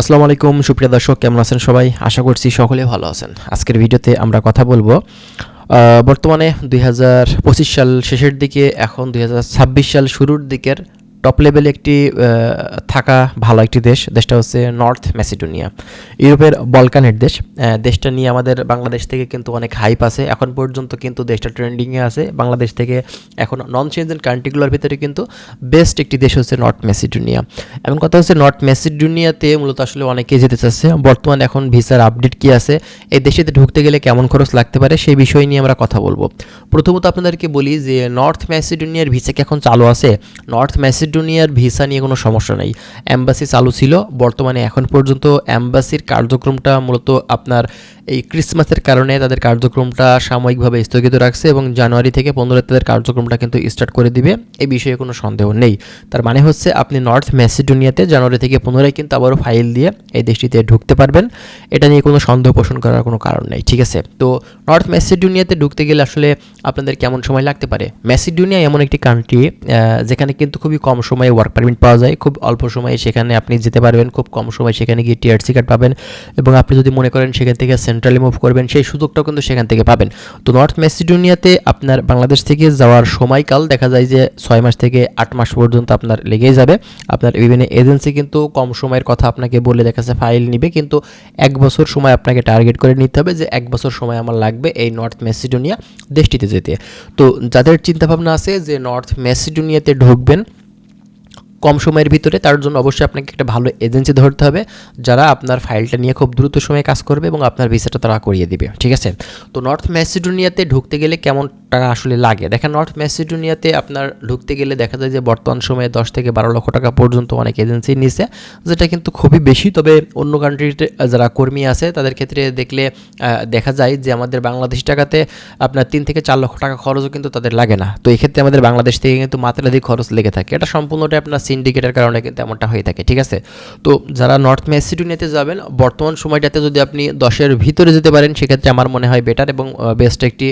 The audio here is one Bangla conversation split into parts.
আসসালামু আলাইকুম, সুপ্রিয় দর্শক, কেমন আছেন সবাই? আশা করছি সকলে ভালো আছেন। আজকের ভিডিওতে আমরা কথা বলব বর্তমানে দুই হাজার পঁচিশ সাল শেষের দিকে, এখন দুই হাজার ছাব্বিশ সাল শুরুর দিকের টপ লেভেলে একটি থাকা ভালো একটি দেশ। দেশটা হচ্ছে নর্থ ম্যাসিডোনিয়া ইউরোপের বলকানের দেশ। দেশটা নিয়ে আমাদের বাংলাদেশ থেকে কিন্তু অনেক হাইপ আছে। এখন পর্যন্ত কিন্তু দেশটা ট্রেন্ডিংয়ে আছে। বাংলাদেশ থেকে এখন নন চেঞ্জেন কান্ট্রিগুলোর ভিতরে কিন্তু বেস্ট একটি দেশ হচ্ছে নর্থ ম্যাসিডোনিয়া এখন কথা হচ্ছে নর্থ ম্যাসিডোনিয়াতে মূলত আসলে অনেকেই যেতে চাচ্ছে। বর্তমানে এখন ভিসার আপডেট কি আছে? এই দেশেতে ঢুকতে গেলে কেমন খরচ লাগতে পারে? সেই বিষয় নিয়ে আমরা কথা বলব। প্রথমত আপনাদেরকে বলি যে নর্থ ম্যাসিডোনিয়ার ভিসা কি এখন চালু আছে? নর্থ ম্যাসিডোনিয়ার ভিসা নিয়ে কোনো সমস্যা নেই। অ্যাম্বাসি চালু ছিল। বর্তমানে এখন পর্যন্ত অ্যাম্বাসির কার্যক্রমটা মূলত আপনার এই ক্রিসমাসের কারণে তাদের কার্যক্রমটা সাময়িকভাবে স্থগিত রাখছে এবং জানুয়ারি থেকে পনেরো তাদের কার্যক্রমটা কিন্তু স্টার্ট করে দিবে। এই বিষয়ে কোনো সন্দেহ নেই। তার মানে হচ্ছে আপনি নর্থ ম্যাসিডোনিয়াতে জানুয়ারি থেকে পনেরোই কিন্তু আবারও ফাইল দিয়ে এই দেশটিতে ঢুকতে পারবেন। এটা নিয়ে কোনো সন্দেহ পোষণ করার কোনো কারণ নেই, ঠিক আছে? তো নর্থ ম্যাসিডোনিয়াতে ঢুকতে গেলে আসলে আপনাদের কেমন সময় লাগতে পারে? ম্যাসিডোনিয়া এমন একটি কান্ট্রি যেখানে কিন্তু খুবই কম সময়ে ওয়ার্ক পারমিট পাওয়া যায়। খুব অল্প সময়ে সেখানে আপনি যেতে পারবেন, খুব কম সময়ে সেখানে গিয়ে টিআরসি কার্ড পাবেন এবং আপনি যদি মনে করেন সেখান থেকে সেন্ট্রালি মুভ করবেন, সেই সুযোগটাও কিন্তু সেখান থেকে পাবেন। তো নর্থ ম্যাসিডোনিয়াতে আপনার বাংলাদেশ থেকে যাওয়ার সময়কাল দেখা যায় যে ছয় মাস থেকে আট মাস পর্যন্ত আপনার লেগেই যাবে। আপনার বিভিন্ন এজেন্সি কিন্তু কম সময়ের কথা আপনাকে বলে দেখা যাচ্ছে ফাইল নিবে। কিন্তু এক বছর সময় আপনাকে টার্গেট করে নিতে হবে যে এক বছর সময় আমার লাগবে এই নর্থ ম্যাসিডোনিয়া দেশটিতে যেতে। তো যাদের চিন্তাভাবনা আছে যে নর্থ ম্যাসিডোনিয়াতে ঢুকবেন কম সময়ের ভিতরে, তার জন্য অবশ্যই আপনাকে একটা ভালো এজেন্সি ধরতে হবে, যারা আপনার ফাইলটা নিয়ে খুব দ্রুত সময়ে কাজ করবে এবং আপনার ভিসাটা তারা করিয়ে দিবে, ঠিক আছে? তো নর্থ ম্যাসিডোনিয়াতে ঢুকতে গেলে কেমন টাকা আসলে লাগে। দেখেন, নর্থ ম্যাসিডোনিয়াতে আপনার ঢুকতে গেলে দেখা যায় যে বর্তমান সময়ে দশ থেকে বারো লক্ষ টাকা পর্যন্ত অনেক এজেন্সি নিছে, যেটা কিন্তু খুবই বেশি। তবে অন্য কান্ট্রিতে যারা কর্মী আছে, তাদের ক্ষেত্রে দেখলে দেখা যায় যে আমাদের বাংলাদেশ টাকাতে আপনার তিন থেকে চার লক্ষ টাকা খরচও কিন্তু তাদের লাগে না। তো এই ক্ষেত্রে আমাদের বাংলাদেশ থেকে কিন্তু মাত্রাধিক খরচ লেগে থাকে। এটা সম্পূর্ণটাই আপনার সিন্ডিকেটের কারণে কিন্তু এমনটা হয়ে থাকে, ঠিক আছে? তো যারা নর্থ ম্যাসিডোনিয়াতে যাবেন, বর্তমান সময়টাতে যদি আপনি দশের ভিতরে যেতে পারেন, সেক্ষেত্রে আমার মনে হয় বেটার এবং বেস্ট একটি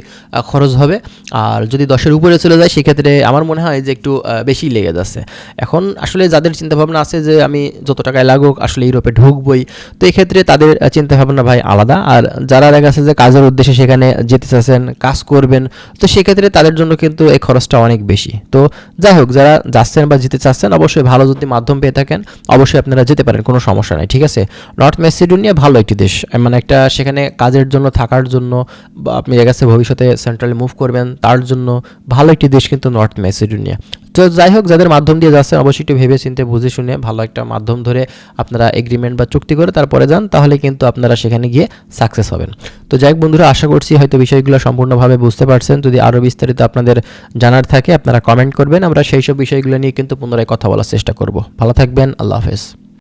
খরচ হবে। আর যদি দশের উপরে চলে যায়, সেক্ষেত্রে আমার মনে হয় যে একটু বেশি লেগে যাচ্ছে। এখন আসলে যাদের চিন্তাভাবনা আছে যে আমি যত টাকায় লাগুক, আসলে ইউরোপে ঢুকবই, তো এক্ষেত্রে তাদের চিন্তাভাবনা ভাই আলাদা। আর যারা দেখা যাচ্ছে যে কাজের উদ্দেশ্যে সেখানে যেতে চাচ্ছেন, কাজ করবেন, তো সেক্ষেত্রে তাদের জন্য কিন্তু এই খরচটা অনেক বেশি। তো যাই হোক, যারা যাচ্ছেন বা যেতে চাচ্ছেন, অবশ্যই ভালো যদি মাধ্যম পেয়ে থাকেন, অবশ্যই আপনারা যেতে পারেন, কোনো সমস্যা নাই, ঠিক আছে? নর্থ মেসিডোনিয়া ভালো একটি দেশ। মানে একটা সেখানে কাজের জন্য, থাকার জন্য আপনি দেখা যাচ্ছে ভবিষ্যতে সেন্ট্রালে মুভ করবেন তার জন্য ভালো একটি দেশ কিন্তু নর্থ মেসিডোনিয়া তো যাই হোক, যাদের মাধ্যম দিয়ে যাচ্ছেন অবশ্যই একটু ভেবে চিন্তে, বুঝে শুনে ভালো একটা মাধ্যম ধরে আপনারা এগ্রিমেন্ট বা চুক্তি করে তারপরে যান, তাহলে কিন্তু আপনারা সেখানে গিয়ে সাকসেস হবেন। তো যাই হোক বন্ধুরা, আশা করছি হয়তো বিষয়গুলো সম্পূর্ণভাবে বুঝতে পারছেন। যদি আরও বিস্তারিত আপনাদের জানার থাকে, আপনারা কমেন্ট করবেন। আমরা সেই সব বিষয়গুলো নিয়ে কিন্তু পুনরায় কথা বলার চেষ্টা করব। ভালো থাকবেন, আল্লাহ হাফেজ।